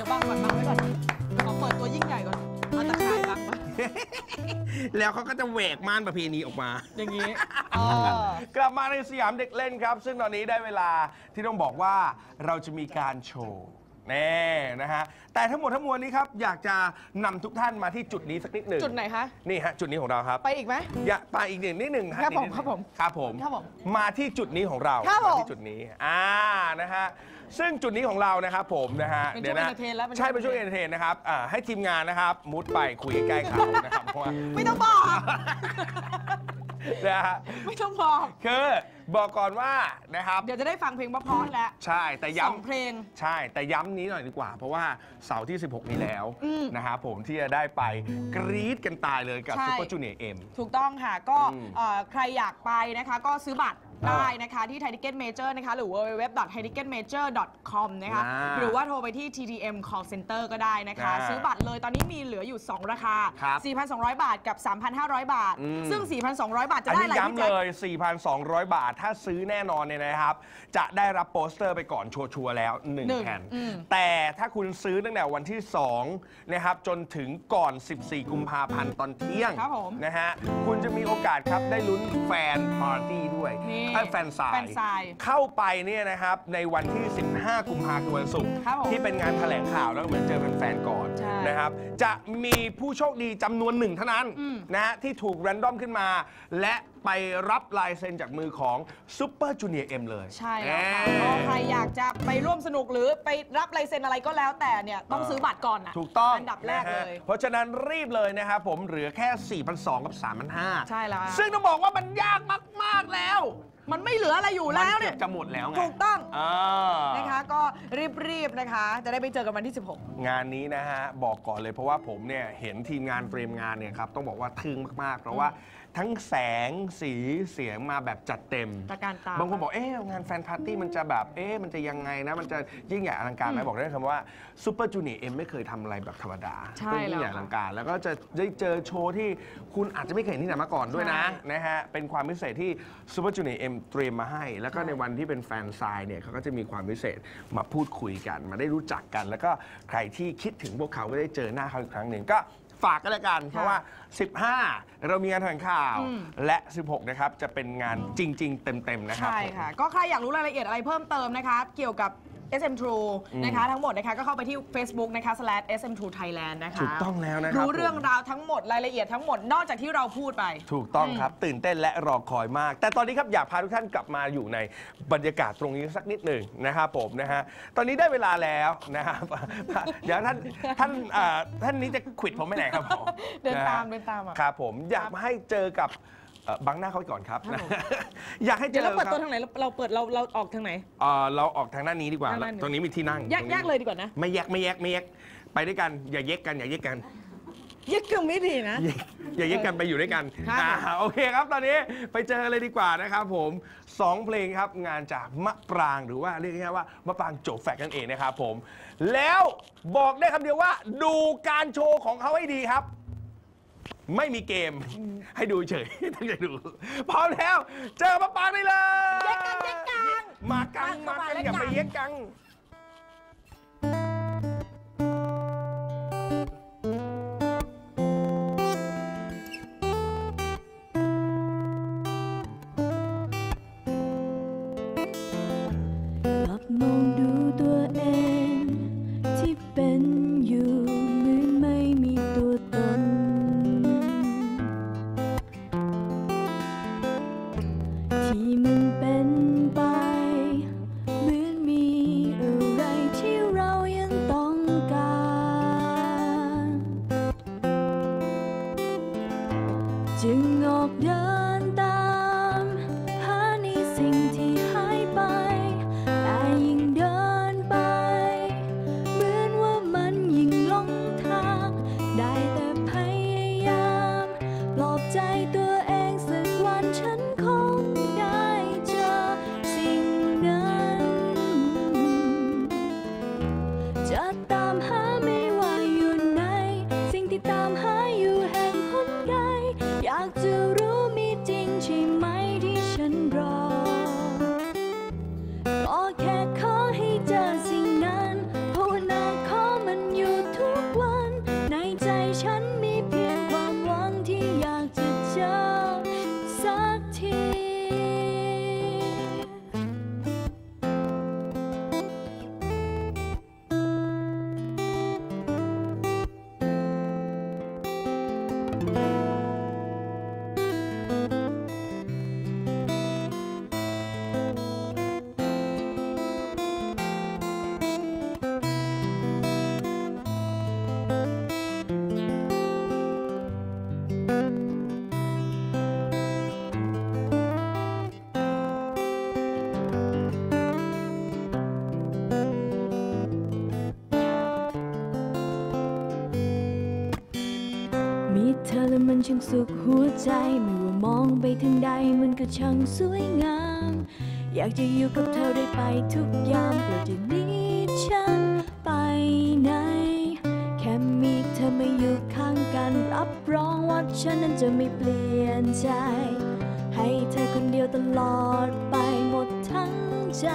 ดี๋ยวบังก่อนบังไว้ก่อนขอเปิดตัวยิ่งใหญ่ก่อนเอาตะข่ายบังปะแล้วเขาก็จะแหวกม่านประเพณีออกมา อย่างนี้อ๋อกลับมาในสยามเด็กเล่นครับ ซึ่งตอนนี้ได้เวลาที่ต้องบอกว่าเราจะมีการโชว์ แน่นะฮะ แต่ทั้งหมดทั้งมวลนี้ครับ อยากจะนำทุกท่านมาที่จุดนี้สักนิดหนึ่งจุดไหนคะ นี่ฮะ จุดนี้ของเราครับ ไปอีกไหมอย่าไปอีกหนึ่งนิดหนึ่งฮะครับผมนิดหนึ่งครับผมครับผมครับผมมาที่จุดนี้ของเราครับผมมาที่จุดนี้อ่านะฮะซึ่งจุดนี้ของเรานะครับผมนะฮะเป็นช่วงนะ entertain แล้วเป็นช่วงใช่เป็นช่วงเอนเตอร์เทนนะครับอ่าให้ทีมงานนะครับมุดไปคุยใกล้ๆเขานะครับเพราะว่าไม่ต้องบอก นะฮะไม่ต้องบอกคือบอกก่อนว่านะครับเดี๋ยวจะได้ฟังเพลงเพราะๆแล้ว ใช่แต่ย้ำสองเพลงใช่ แต่ย้ำนี้หน่อยดีกว่า เพราะว่าเสาร์ที่ 16 นี้แล้วอืม นะครับผมที่จะได้ไปกรี๊ดกันตายเลยกับใช่ซูเปอร์จูเนียร์เอ็ม ถูกต้องค่ะ ก็อืมเอ่อใครอยากไปนะคะ ก็ซื้อบัตรเออ ได้นะคะที่ Thai Ticket Major นะคะหรือ www.thaiticketmajor.com นะคะอ่าหรือว่าโทรไปที่ TTM Call Center ก็ได้นะคะ อ่าซื้อบัตรเลยตอนนี้มีเหลืออยู่ 2 ราคา ครับ4,200 บาทกับ 3,500 บาท อืม ซึ่ง 4,200 บาทจะอันได้นี้อะไรพี่ย้ำแจ๊เลคย 4,200 บาท ถ้าซื้อแน่นอนเนี่ยนะครับ จะได้รับโปสเตอร์ไปก่อนชัวร์ๆแล้ว หนึ่1 งแผ่น อืม แต่ถ้าคุณซื้อตั้งแต่วันที่2นะครับ จนถึงก่อน 14 กุมภาพันธ์ตอนเที่ยงครับผมนะฮะ คุณจะมีโอกาสครับได้ลุ้นแฟนปาร์ตี้ด้วย นี่เอ้ยแฟนสาย แฟนสาย เข้าไปเนี่ยนะครับในวันที่ 15 กุมภาพันธ์คือวันศุกร์ครับผมที่เป็นงานแถลงข่าวแล้วก็เหมือนเจอแฟนๆก่อนใช่นะครับ จะมีผู้โชคดีจำนวนหนึ่งเท่านั้นอืม นะฮะที่ถูกแรนดอมขึ้นมา และไปรับลายเซ็นจากมือของซูเปอร์จูเนียร์เอ็มเลยใช่แล้วค่ะเอ้ย ก็ใครอยากจะไปร่วมสนุกหรือไปรับลายเซ็นอะไรก็แล้วแต่เนี่ยต้องซื้อบัตรก่อนนะถูกต้องอันดับแรกนะฮะเลยเพราะฉะนั้นรีบเลยนะครับผมเหลือแค่ 4,200 กับ 3,500ใช่แล้ว ซึ่งต้องบอกว่ามันยากมาก ๆ แล้วมันไม่เหลืออะไรอยู่แล้วเนี่ย มักือบจะหมดแล้วไงถูกต้องอ่านะคะก็รีบๆนะคะ จะได้ไปเจอกันวันที่ 16 งานนี้นะฮะ บอกก่อนเลยเพราะว่าผมเนี่ย เห็นทีมงานเฟรมงานเนี่ยครับ ต้องบอกว่าทึ่งมาก ๆ เพราะว่า ทั้งแสงสีเสียงมาแบบจัดเต็มตระการตา บางคนบอก เอ๊ะงานแฟนพาร์ตี้มันจะแบบ เอ๊ะมันจะยังไงนะ มันจะยิ่งใหญ่อลังการไหมบอกได้คำว่าซูเปอร์จูเนียร์เอ็มไม่เคยทำอะไรแบบธรรมดาใช่ต้องยิ่งใหญ่แล้วอลังการ แล้วก็จะได้เจอโชว์ที่คุณอาจจะไม่เคยเห็นที่ไหนมาก่อนด้วยนะใช่ นะฮะ เป็นความพิเศษที่ซูเปอร์จูเนียร์เอ็มเตรียมมาให้ แล้วก็ในวันที่เป็นแฟนซายเนี่ยเขาก็จะมีความพิเศษมาพูดคุยกัน มาได้รู้จักกัน แล้วก็ใครที่คิดถึงพวกเขาก็ได้เจอหน้าเขาอีกครั้งหนึ่งก็ ฝากกันละกัน เพราะว่า 15 เรามีงานแถลงข่าวอืมและ 16 นะครับ จะเป็นงานจริง ๆ เต็ม ๆ นะครับใช่ค่ะ ก็ใครอยากรู้รายละเอียดอะไรเพิ่มเติมนะคะ เกี่ยวกับ SM True นะคะทั้งหมดนะคะก็เข้าไปที่ Facebook นะคะ slash SM True Thailand นะคะถูกต้องแล้วนะครับรู้เรื่องผมราวทั้งหมดรายละเอียดทั้งหมดนอกจากที่เราพูดไป ถูกต้องครับ ตื่นเต้นและรอคอยมาก แต่ตอนนี้ครับอยากพาทุกท่านกลับมาอยู่ในบรรยากาศตรงนี้สักนิดหนึ่งนะครับผมนะฮะตอนนี้ได้เวลาแล้วนะครับเดี๋ยวท่านท่านเอ่อท่านนี้จะขวิดผมไปไหนครับผมเดินตามะฮะเดินตามอะครับผมอยากมาให้เจอกับเอ่อ บังหน้าเขาไปก่อนครับครับผมอยากให้เจเดี๋ยวอเราเปิดคตัวรับทางไหนเราเราเปิดเราเราออกทางไหน เอ่อเราออกทางด้านนี้ดีกว่าทางด้านนี้ตรงนี้มีที่นั่งแยกตรงนี้แยกเลยดีกว่านะไม่แยกไม่แยกไม่แยกไปด้วยกันอย่าแยกกันอย่าแยกกัน แยกกันไม่ดีนะอย่าอย่าแยกกันไปอยู่ด้วยกันครับอ่าโอเคครับตอนนี้ไปเจอเลยดีกว่านะครับผมสองเพลงครับงานจากมะปรางหรือว่าเรียกง่ายๆว่ามะปรางโจกแฟกนั่นเองนะครับผม แล้วบอกได้คำเดียวว่า ดูการโชว์ของเขาให้ดีครับ ไม่มีเกม ให้ดูเฉยตั้งใจดูพร้อมแล้ว เจอมะปรางได้เลยแยกกันแยกกันมากังมากันอย่าไปแยกกัง มันช่างสุขหัวใจ ไม่ว่ามองไปทางใดมันก็ช่างสวยงาม อยากจะอยู่กับเธอได้ไปทุกยามโปรดอย่าหนีฉันไปไหน แค่มีเธอมาอยู่ข้างกัน รับรองว่าฉันนั้นจะไม่เปลี่ยนใจ ให้เธอคนเดียวตลอดไปหมดทั้งใจ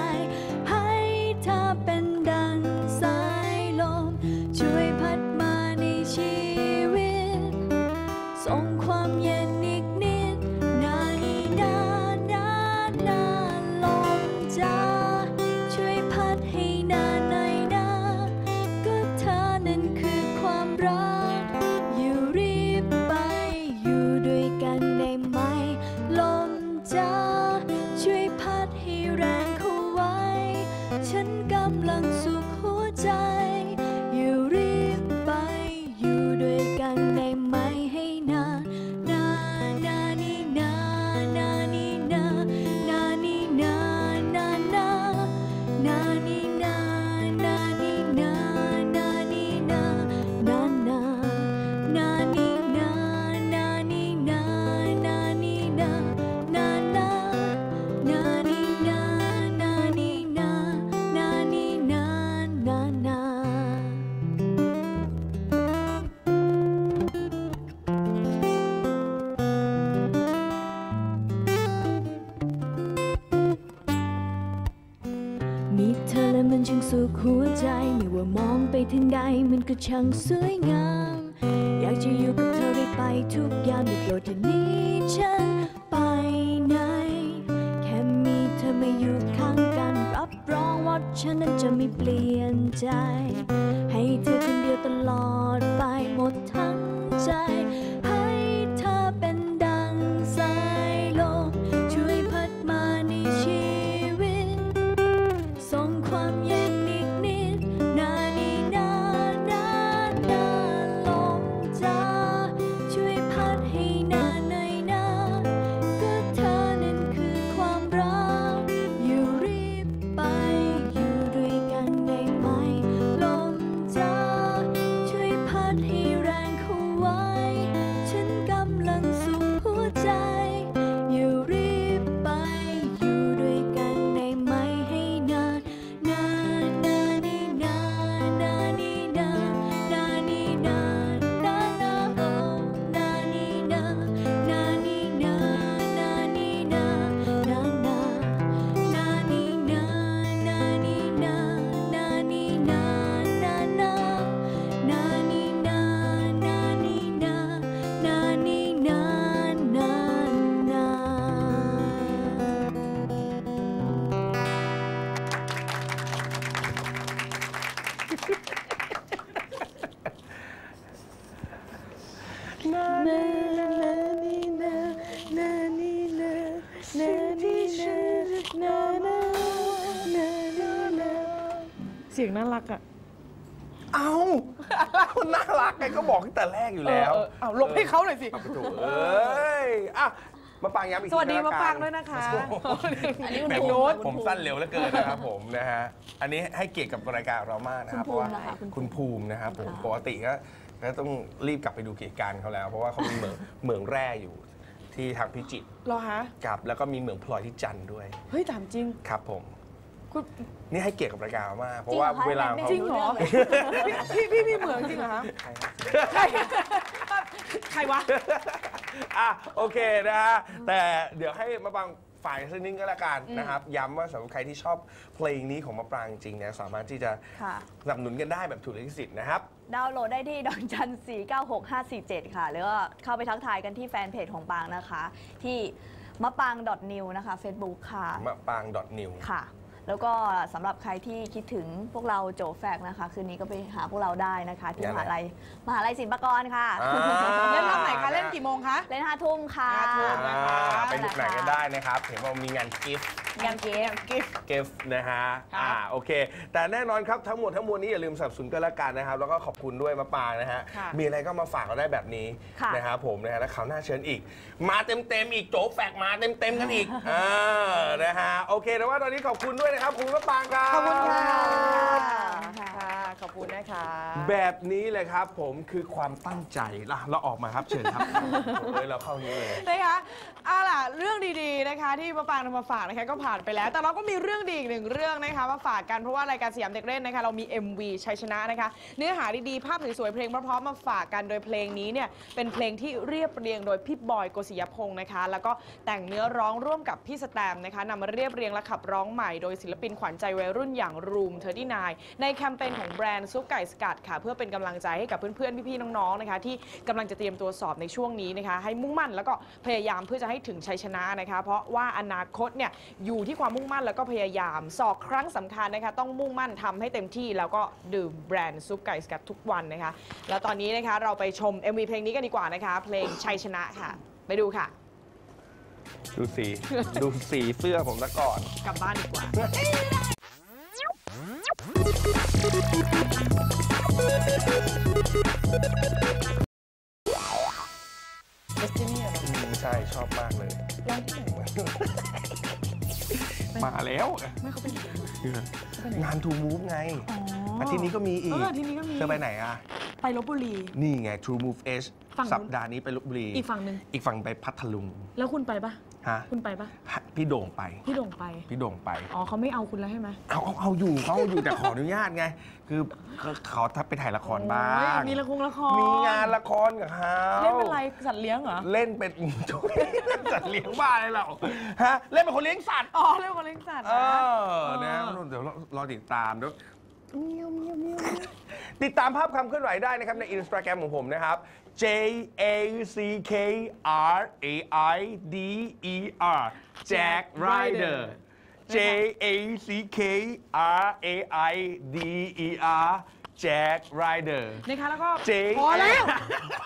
ช่างสวยงาม อยากจะอยู่กับเธอได้ไปทุกยามไม่โปรดอย่าหนีฉันไปไหน แค่มีเธอมาอยู่ข้างกัน รับรองว่าฉันนั้นจะไม่เปลี่ยนใจ ให้เธอคนเดียวตลอดไปหมดทั้งใจ เสียงน่ารักอะเอ้าคนน่ารักไงก็บอกตั้งแต่แรกอยู่แล้วเออเออเอาลบให้เขาหน่อยสิ เอาไปถูกเอ้ยอะมาปังย้ำอีกทีสวัสดีก็มาแล้ปักังด้วยนะคะอันนี้คุณแหมภูผมมิผมสั้นเร็วเหลือเกินนะครับผมนะฮะ อันนี้ให้เกียรติกับรายการเรามากนะครับคุณเพราะว่าภูมินะคะคุณภูมิคุณภูมินะครับผมปกติก็ก็ต้องรีบกลับไปดูกิจการเขาแล้ว เพราะว่าเขามีเหมืองเหมืองแร่อยู่ที่ทางพิจิตรเหรอฮะกับแล้วก็มีเหมืองพลอยที่จันทร์ด้วย เฮ้ยถามจริง ครับผม คุณนี่ให้เกียรติกับรายการเรามากเพราะว่าเวลาเขาจริงเหรอพี่พี่พี่เหมืองจริงเหรอฮะใครครับใครใครวะอะโอเคนะฮะแต่เดี๋ยวให้มาบังฝ่ายสักนิดก็แล้วกันนะครับ ย้ำว่าสำหรับใครที่ชอบเพลงนี้ของมะปรางจริงๆเนี่ยสามารถที่จะค่ะสนับสนุนกันได้แบบถูกลิขสิทธิ์นะครับ ดาวน์โหลดได้ที่ดอกจัน 496 547 ค่ะหรือว่าเข้าไปทักทายกันที่แฟนเพจของปางนะคะ ที่มะปาง .new นะคะ Facebook ค่ะมะปราง .new ค่ะ แล้วก็สำหรับใครที่คิดถึงพวกเราโจแฟกนะคะ คืนนี้ก็ไปหาพวกเราได้นะคะ ที่ยัมงไงหาลัยมหาลัยศิลปากรค่ะ อ่า เล่นรอบไหนคะ เล่นกี่โมงคะ เล่นห้าทุ่มค่ะห้าทุ่มอ่าไปดูหนังกันได้นะครับ เห็นว่ามีงานกิฟต์ งานเกมกิฟต์เกฟนะฮะ ครับ อ่า โอเค แต่แน่นอนครับ ทั้งหมดทั้งมวลนี้อย่าลืมสนับสนุนกันละกันนะครับ แล้วก็ขอบคุณด้วยมะปรางนะฮะ ค่ะมีอะไรก็มาฝากเราได้แบบนี้ค่ะ นะครับผมนะฮะ แล้วคราวหน้าเชิญอีก มาเต็มๆอีก โจแฟกมาเต็มๆกันอีกอ่านะฮะ โอเคแต่ว่าตอนนี้ขอบคุณด้วยนะครับ คุณมะปรางครับ ขอบคุณค่ะค่ะค่ะข อบขอบคุณนะคะ แบบนี้เลยครับผมคือความตั้งใจล่ะเราออกมาครับเชิญครับเลยเราเข้านี้เลยนะคะเอาล่ะเรื่องดีๆนะคะ ที่มาปางนำมาฝากนะคะก็ผ่านไปแล้ว แต่เราก็มีเรื่องดีอีกหนึ่งเรื่องนะคะมาฝากกันเพราะว่ารายการสยามเด็กเล่นนะคะเรามี MV ชัยชนะนะคะ เนื้อหาดีๆภาพสวยๆเพลงเพราะๆมาฝากกันโดยเพลงนี้เนี่ยเป็นเพลงที่เรียบเรียงโดยพี่บอยโกศิยพงศ์นะคะ แล้วก็แต่งเนื้อร้องร่วมกับพี่สแตมนะคะนำมาเรียบเรียงและขับร้องใหม่โดยศิลปินขวัญใจวัยรุ่นอย่างรูมเทอร์ดี้นในแคมเปญของแบรนด์ซุปไก่สกัดค่ะ เพื่อเป็นกำลังใจให้กับเพื่อนๆ พี่ๆ น้องๆ นะคะ ที่กำลังจะเตรียมตัวสอบในช่วงนี้นะคะ ให้มุ่งมั่นแล้วก็พยายามเพื่อจะให้ถึงชัยชนะนะคะ เพราะว่าอนาคตเนี่ยอยู่ที่ความมุ่งมั่นแล้วก็พยายาม สอบครั้งสำคัญนะคะ ต้องมุ่งมั่นทำให้เต็มที่แล้วก็ดื่มแบรนด์ซุปไก่สกัดทุกวันนะคะ แล้วตอนนี้นะคะเราไปชม MV เพลงนี้กันดีกว่านะคะ เพลงชัยชนะค่ะ ไปดูค่ะ ดูสี ดูสีเสื้อผมซะก่อน กลับบ้านดีกว่า Destiny เหรออืมใช่ชอบมากเลยร้องที่ไหนวะมาแล้วไม่เขาเป็นยังไงวะงานทูมูฟไงอ๋ออาทิตย์นี้ก็มีอีกเอออาทิตย์นี้ก็มีเธอไปไหนอะ ไปลบบุรี นี่ไง True Move H ฝั่งนู้น สัปดาห์นี้ไปลบบุรี อีกฝั่งหนึ่งอีกฝั่งไปพัทลุง แล้วคุณไปปะฮะ คุณไปปะ พี่โด่งไป พี่โด่งไป พี่โด่งไป อ๋อเขาไม่เอาคุณแล้วใช่ไหมเอาเอาเอาอยู่เขาเอาอยู่แต่ขออนุญาตไง คือเขาเขาทัไปถ่ายละครบ้างโอ้ยมีละครละครมีงานละครกับเขาเล่นเป็นอะไรสัตว์เลี้ยงเหรอ เล่นเป็นสัตว์เลี้ยงบ้าอะไรเราฮะเล่นเป็นคนเลี้ยงสัตว์ อ๋อเล่นเป็นคนเลี้ยงสัตว์เอนะ อนะเดี๋ยวรอติดตามเดี๋ยว ติดตามภาพความเคลื่อนไหวได้นะครับ ในอินสตาแกรมของผมนะครับ J A C K R A I D E R Jack Rider J A C K R A I D E R Jack Rider นะคะแล้วก็เจ๊พอแล้ว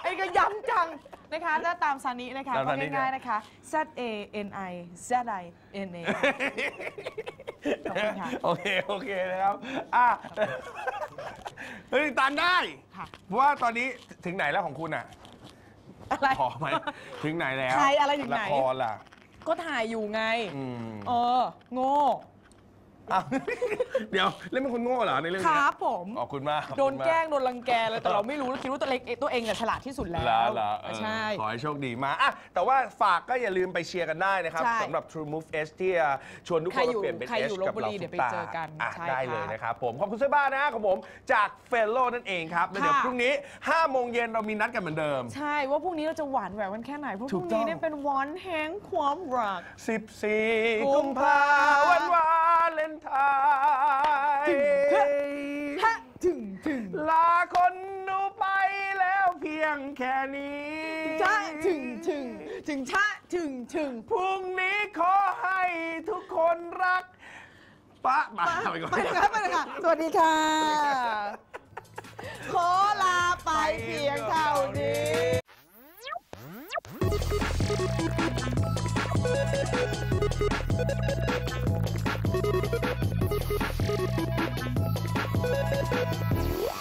ไอ้ก็ย้ำจังนะคะถ้าตามซานินะคะตามก็ซานิ ง่ายๆนะคะ Z A N I Z I N A ขอบ คุณค่ะ โอเค โอเคนะครับ อะเฮ้ยตามได้ ค่ะ เพราะว่าตอนนี้ถึงไหนแล้วของคุณอะ อะไรพอไหมถึงไหนแล้วใครอะไรถึงไหน ละครล่ะ ก็ถ่ายอยู่ไง อืม เออ โง่ อ้าวเดี๋ยวเล่นเป็นคนโง่เหรอในเรื่องคนี้รับผม ขอบคุณมากขอบโดคุนณมากแกล้งโดนรังแกเลยแต่เราไม่รู้เราคิดว่าตัวเองตัวเองเนี่ยฉลาดที่สุดแล้วเหรอเหรอเออใช่ ขอให้โชคดีมากอะแต่ว่าฝากก็อย่าลืมไปเชียร์กันได้นะครับใช่สำหรับ True Move S ที่จะชวนทุกคนใครอยู่มาเปลี่ยนเป็น ใครอยู่ S กับลพบุเรารีเดี๋ยวไปซุปตาเจอกันอะใช่ได้ค่ะเลยนะครับผม ขอบคุณเสื้อบ้านนะของผมจากเฟลโลนั่นเองครับแล้วเดี๋ยวค่ะ พรุ่งนี้5โมงเย็นเรามีนัดกันเหมือนเดิม ใช่ว่าพรุ่งนี้เราจะหวานแหววกันแค่ไหนเพราะพถูรุ่กงต้อนี้งเนี่ยเป็นวันแห่งความรัก 14 กุมภาวันวา เลนไทน์ฮะถึงถึงลาคนหนูไปแล้วเพียงแค่นี้ชะถึงถึงถึงชะถึงถึงพรุ่งนี้ขอให้ทุกคนรักปะมาไปก่อนไปเลยครับไปเลยค่ะ สวัสดีค่ะ ขอลาไปเพียงเท่านี้「Thank you.